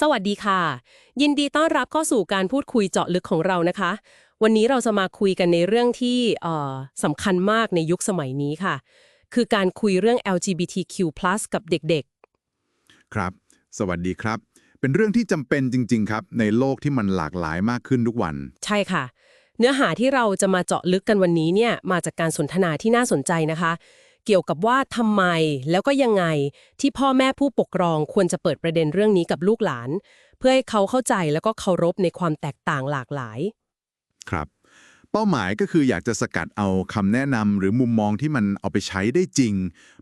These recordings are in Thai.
สวัสดีค่ะ ยินดีต้อนรับเข้าสู่การพูดคุยเจาะลึกของเรานะคะ วันนี้เราจะมาคุยกันในเรื่องที่เอ่อสำคัญมากในยุคสมัยนี้ค่ะ คือการคุยเรื่อง LGBTQ+ กับเด็กครับ สวัสดีครับ เป็นเรื่องที่จำเป็นจริง ๆ ครับ ในโลกที่มันหลากหลายมากขึ้นทุกวันๆใช่ค่ะ เนื้อหาที่เราจะมาเจาะลึกกันวันนี้เนี่ยมาจากการสนทนาที่น่าสนใจนะคะ เกี่ยวกับว่าทำไมแล้วก็ยังไงที่พ่อแม่ผู้ปกครองควรจะเปิดประเด็นเรื่องนี้กับลูกหลาน เพื่อให้เขาเข้าใจแล้วก็เคารพในความแตกต่างหลากหลาย ครับ เป้าหมายก็คืออยากจะสกัดเอาคำแนะนำหรือมุมมองที่มันเอาไปใช้ได้จริง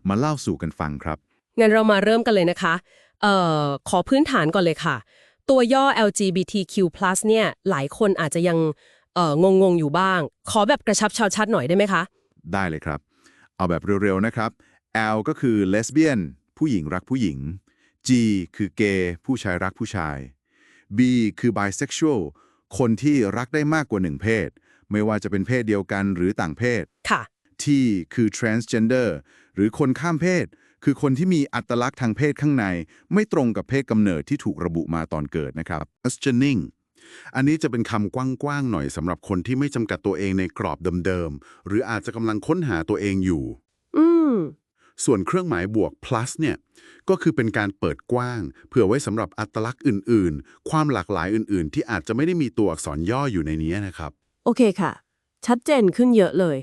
มาเล่าสู่กันฟังครับงั้นเรามาเริ่มกันเลยนะคะเอ่อขอพื้นฐานก่อนเลยค่ะ ตัวย่อ LGBTQ+ เนี่ยหลายคนอาจจะยังเอ่องงๆอยู่บ้าง ขอแบบกระชับชัดๆหน่อยได้ไหมคะ ได้เลยครับ เอาแบบเร็วๆนะครับ L ก็คือเลสเบี้ยนผู้หญิงรักผู้หญิง G คือเกย์ผู้ชายรักผู้ชาย B คือ bisexual คนที่รักได้มากกว่าหนึ่งเพศ ไม่ว่าจะเป็นเพศเดียวกันหรือต่างเพศ ค่ะ T คือ transgender หรือคนข้ามเพศ คือคนที่มีอัตลักษณ์ทางเพศข้างใน ไม่ตรงกับเพศกำเนิดที่ถูกระบุมาตอนเกิดนะครับ questioning อันนี้จะเป็นคำกว้างๆหน่อยสำหรับคนที่ไม่จำกัดตัวเองในกรอบเดิมๆ หรืออาจจะกำลังค้นหาตัวเองอยู่ อืม ส่วนเครื่องหมายบวก plus เนี่ย ก็คือเป็นการเปิดกว้างเพื่อไว้สำหรับอัตลักษณ์อื่นๆ ความหลากหลายอื่นๆ ที่อาจจะไม่ได้มีตัวอักษรย่ออยู่ในนี้นะครับ โอเคค่ะ ชัดเจนขึ้นเยอะเลย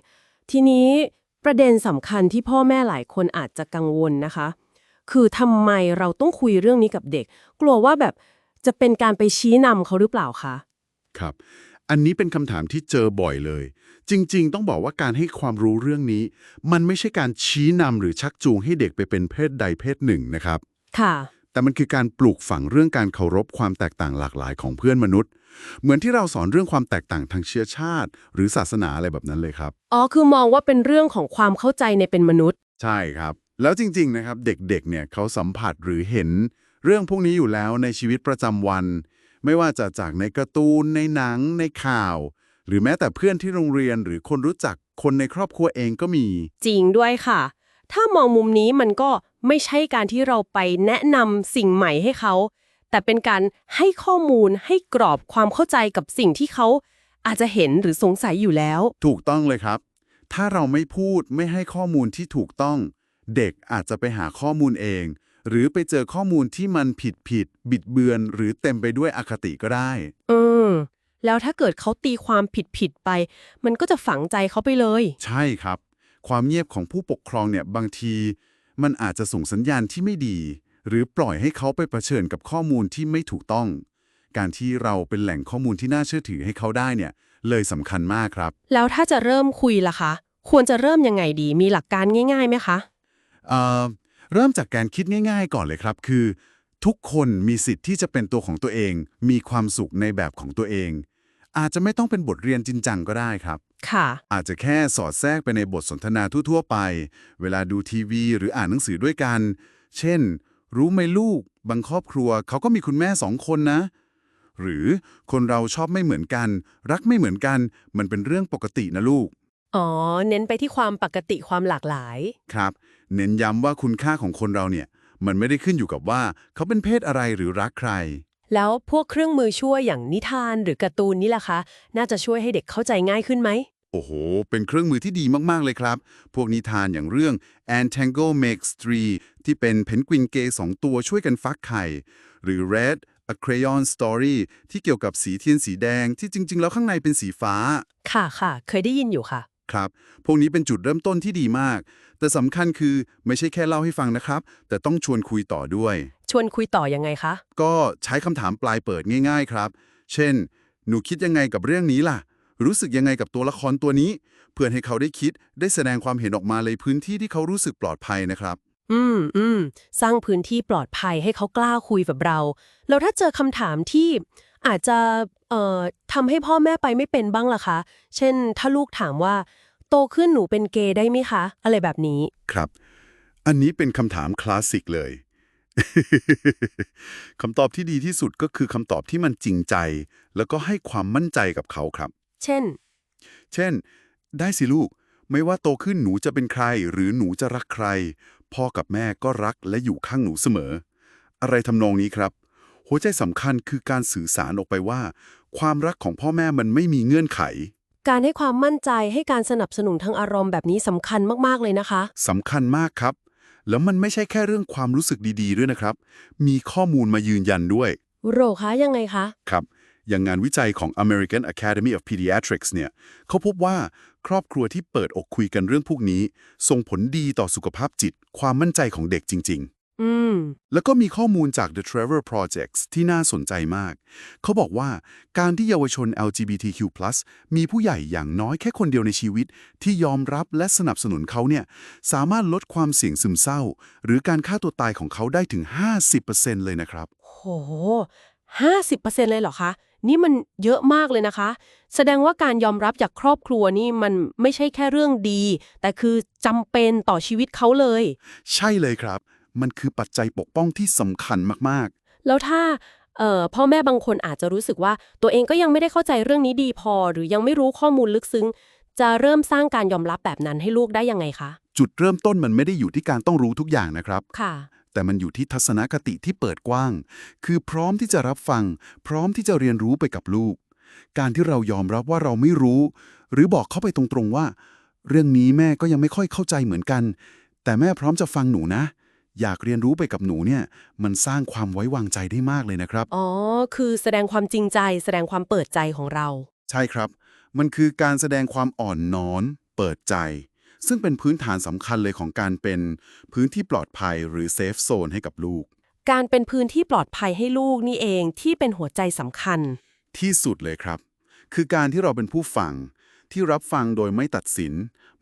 ทีนี้ประเด็นสำคัญที่พ่อแม่หลายคนอาจจะกังวลนะคะ คือทำไมเราต้องคุยเรื่องนี้กับเด็ก กลัวว่าแบบ จะเป็นการไปชี้นำเขาหรือเปล่าคะ ครับ อันนี้เป็นคำถามที่เจอบ่อยเลย จริง ๆ ต้องบอกว่าการให้ความรู้เรื่องนี้ มันไม่ใช่การชี้นำหรือชักจูงให้เด็กไปเป็นเพศใดเพศหนึ่งนะครับ ค่ะ แต่มันคือการปลูกฝังเรื่องการเคารพความแตกต่างหลากหลายของเพื่อนมนุษย์ เหมือนที่เราสอนเรื่องความแตกต่างทางเชื้อชาติ หรือศาสนาอะไรแบบนั้นเลยครับ อ๋อ คือมองว่าเป็นเรื่องของความเข้าใจในเป็นมนุษย์ ใช่ครับ แล้วจริง ๆ นะครับ เด็ก ๆ เนี่ยเขาสัมผัสหรือเห็น เรื่องพวกนี้อยู่แล้วในชีวิตประจำวัน ไม่ว่าจะจากในการ์ตูน ในหนัง ในข่าว หรือแม้แต่เพื่อนที่โรงเรียนหรือคนรู้จักคนในครอบครัวเองก็มี จริงด้วยค่ะ ถ้ามองมุมนี้มันก็ไม่ใช่การที่เราไปแนะนำสิ่งใหม่ให้เขา แต่เป็นการให้ข้อมูลให้กรอบความเข้าใจกับสิ่งที่เขาอาจจะเห็นหรือสงสัยอยู่แล้ว ถูกต้องเลยครับ ถ้าเราไม่พูดไม่ให้ข้อมูลที่ถูกต้อง เด็กอาจจะไปหาข้อมูลเอง หรือไปเจอข้อมูลที่มันผิดผิด บิดเบือน หรือเต็มไปด้วยอคติก็ได้ เออ แล้วถ้าเกิดเขาตีความผิดผิดๆไป มันก็จะฝังใจเขาไปเลย ใช่ครับ ความเงียบของผู้ปกครองเนี่ยบางที มันอาจจะส่งสัญญาณที่ไม่ดี หรือปล่อยให้เขาไปเผชิญกับข้อมูลที่ไม่ถูกต้อง การที่เราเป็นแหล่งข้อมูลที่น่าเชื่อถือให้เขาได้เนี่ย เลยสำคัญมากครับ แล้วถ้าจะเริ่มคุยล่ะคะ ควรจะเริ่มยังไงดี มีหลักการง่ายๆไหมคะ เอ่อ เริ่มจากการคิดง่าย ๆ ก่อนเลยครับ คือ ทุกคนมีสิทธิ์ที่จะเป็นตัวของตัวเอง มีความสุขในแบบของตัวเอง อาจจะไม่ต้องเป็นบทเรียนจริงจังก็ได้ครับ ค่ะ อาจจะแค่สอดแทรกไปในบทสนทนาทั่วๆไป เวลาดูทีวี หรืออ่านหนังสือด้วยกัน เช่น รู้ไหมลูก บางครอบครัว เขาก็มีคุณแม่สองคนนะ หรือคนเราชอบไม่เหมือนกัน รักไม่เหมือนกัน มันเป็นเรื่องปกตินะลูก อ๋อ เน้นไปที่ความปกติความหลากหลาย ครับ เน้นย้ำว่าคุณค่าของคนเราเนี่ย มันไม่ได้ขึ้นอยู่กับว่าเขาเป็นเพศอะไรหรือรักใคร แล้วพวกเครื่องมือช่วยอย่างนิทานหรือการ์ตูนนี่ล่ะคะ น่าจะช่วยให้เด็กเข้าใจง่ายขึ้นไหม โอ้โห เป็นเครื่องมือที่ดีมากๆเลยครับ พวกนิทานอย่างเรื่อง Entangle Makes Three ที่เป็นเพนกวินเกย์สองตัวช่วยกันฟักไข่ หรือ Red A Crayon Story ที่เกี่ยวกับสีเทียนสีแดงที่จริง ๆ แล้วข้างในเป็นสีฟ้า ค่ะค่ะ เคยได้ยินอยู่ค่ะ ครับ พวกนี้เป็นจุดเริ่มต้นที่ดีมาก แต่สำคัญคือไม่ใช่แค่เล่าให้ฟังนะครับ แต่ต้องชวนคุยต่อด้วย ชวนคุยต่อยังไงคะ ก็ใช้คำถามปลายเปิดง่าย ๆ ครับ เช่น หนูคิดยังไงกับเรื่องนี้ล่ะ รู้สึกยังไงกับตัวละครตัวนี้ เพื่อให้เขาได้คิด ได้แสดงความเห็นออกมาในพื้นที่ที่เขารู้สึกปลอดภัยนะครับ อืมอืมสร้างพื้นที่ปลอดภัยให้เขากล้าคุยกับเรา แล้วถ้าเจอคำถามที่อาจจะเอ่อทำให้พ่อแม่ไปไม่เป็นบ้างล่ะคะ เช่น ถ้าลูกถามว่า โตขึ้นหนูเป็นเกย์ได้ไหมคะ อะไรแบบนี้ ครับ อันนี้เป็นคำถามคลาสสิกเลย คำตอบที่ดีที่สุดก็คือคำตอบที่มันจริงใจ แล้วก็ให้ความมั่นใจกับเขาครับ เช่น เช่น ได้สิลูก ไม่ว่าโตขึ้นหนูจะเป็นใคร หรือหนูจะรักใคร พ่อกับแม่ก็รักและอยู่ข้างหนูเสมอ อะไรทำนองนี้ครับ หัวใจสำคัญคือการสื่อสารออกไปว่า ความรักของพ่อแม่มันไม่มีเงื่อนไข การให้ความมั่นใจให้การสนับสนุนทางอารมณ์แบบนี้สำคัญมากๆเลยนะคะ สำคัญมากครับ แล้วมันไม่ใช่แค่เรื่องความรู้สึกดีๆด้วยนะครับ มีข้อมูลมายืนยันด้วยโรคะยังไงคะครับ อย่างงานวิจัยของ American Academy of Pediatrics เนี่ยเขาพบว่าครอบครัวที่เปิดอกคุยกันเรื่องพวกนี้ ส่งผลดีต่อสุขภาพจิต ความมั่นใจของเด็กจริง อืมๆแล้วก็มีข้อมูลจาก The Trevor Projects ที่น่าสนใจมาก เขาบอกว่าการที่เยาวชน LGBTQ+ มีผู้ใหญ่อย่างน้อยแค่คนเดียวในชีวิต ที่ยอมรับและสนับสนุนเขาเนี่ย สามารถลดความเสี่ยงซึมเศร้า หรือการฆ่าตัวตายของเขาได้ถึง 50%เลยนะครับ โหห้าสิบเปอร์เซ็นเลยเหรอคะ นี่มันเยอะมากเลยนะคะ แสดงว่าการยอมรับจากครอบครัวนี่มันไม่ใช่แค่เรื่องดี แต่คือจำเป็นต่อชีวิตเขาเลย ใช่เลยครับ มันคือปัจจัยปกป้องที่สำคัญมากแล้วถ้าเอ่อพ่อแม่บางคนอาจจะรู้สึกว่า ตัวเองก็ยังไม่ได้เข้าใจเรื่องนี้ดีพอ หรือยังไม่รู้ข้อมูลลึกซึ้ง จะเริ่มสร้างการยอมรับแบบนั้นให้ลูกได้ยังไงคะๆจุดเริ่มต้นมันไม่ได้อยู่ที่การต้องรู้ทุกอย่างนะครับค่ะ แต่มันอยู่ที่ทัศนคติที่เปิดกว้าง คือพร้อมที่จะรับฟัง พร้อมที่จะเรียนรู้ไปกับลูก การที่เรายอมรับว่าเราไม่รู้ หรือบอกเขาไปตรงๆว่า เรื่องนี้แม่ก็ยังไม่ค่อยเข้าใจเหมือนกัน แต่แม่พร้อมจะฟังหนูนะ อยากเรียนรู้ไปกับหนูเนี่ย มันสร้างความไว้วางใจได้มากเลยนะครับ อ๋อ คือแสดงความจริงใจ แสดงความเปิดใจของเรา ใช่ครับ มันคือการแสดงความอ่อนน้อมเปิดใจ ซึ่งเป็นพื้นฐานสำคัญเลยของการเป็นพื้นที่ปลอดภัยหรือเซฟโซนให้กับลูก การเป็นพื้นที่ปลอดภัยให้ลูกนี่เองที่เป็นหัวใจสำคัญ ที่สุดเลยครับ คือการที่เราเป็นผู้ฟัง ที่รับฟังโดยไม่ตัดสิน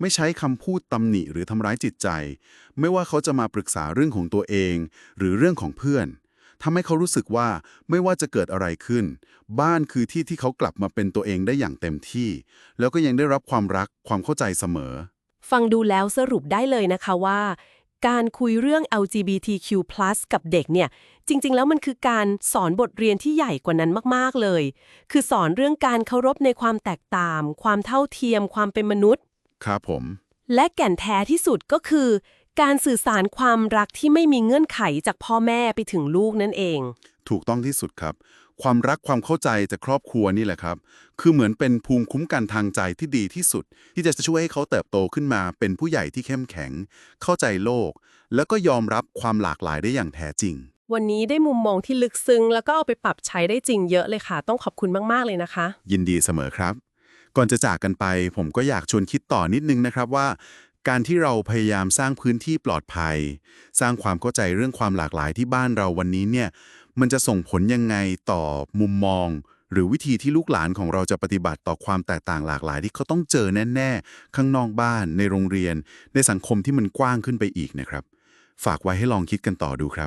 ไม่ใช้คำพูดตำหนิหรือทำร้ายจิตใจ ไม่ว่าเขาจะมาปรึกษาเรื่องของตัวเอง หรือเรื่องของเพื่อนทำให้เขารู้สึกว่าไม่ว่าจะเกิดอะไรขึ้น บ้านคือที่ที่เขากลับมาเป็นตัวเองได้อย่างเต็มที่ แล้วก็ยังได้รับความรักความเข้าใจเสมอ ฟังดูแล้วสรุปได้เลยนะคะว่า การคุยเรื่อง LGBTQ+ กับเด็กเนี่ย จริง ๆ แล้วมันคือการสอนบทเรียนที่ใหญ่กว่านั้นมาก ๆ เลย คือสอนเรื่องการเคารพในความแตกต่าง ความเท่าเทียม ความเป็นมนุษย์ ครับผม และแก่นแท้ที่สุดก็คือ การสื่อสารความรักที่ไม่มีเงื่อนไขจากพ่อแม่ไปถึงลูกนั่นเอง ถูกต้องที่สุดครับ ความรักความเข้าใจจากครอบครัวนี่แหละครับ คือเหมือนเป็นภูมิคุ้มกันทางใจที่ดีที่สุด ที่จะช่วยให้เขาเติบโตขึ้นมา เป็นผู้ใหญ่ที่เข้มแข็ง เข้าใจโลก แล้วก็ยอมรับความหลากหลายได้อย่างแท้จริง วันนี้ได้มุมมองที่ลึกซึ้งแล้วก็เอาไปปรับใช้ได้จริงเยอะเลยค่ะ ต้องขอบคุณมาก ๆ เลยนะคะ ยินดีเสมอครับ ก่อนจะจากกันไป ผมก็อยากชวนคิดต่อนิดนึงนะครับว่า การที่เราพยายามสร้างพื้นที่ปลอดภัย สร้างความเข้าใจเรื่องความหลากหลายที่บ้านเราวันนี้เนี่ยมันจะส่งผลยังไงต่อมุมมอง หรือวิธีที่ลูกหลานของเราจะปฏิบัติต่อความแตกต่างหลากหลาย ที่เขาต้องเจอแน่ๆ ข้างนอกบ้านในโรงเรียน ในสังคมที่มันกว้างขึ้นไปอีกนะครับ ฝากไว้ให้ลองคิดกันต่อดูครับ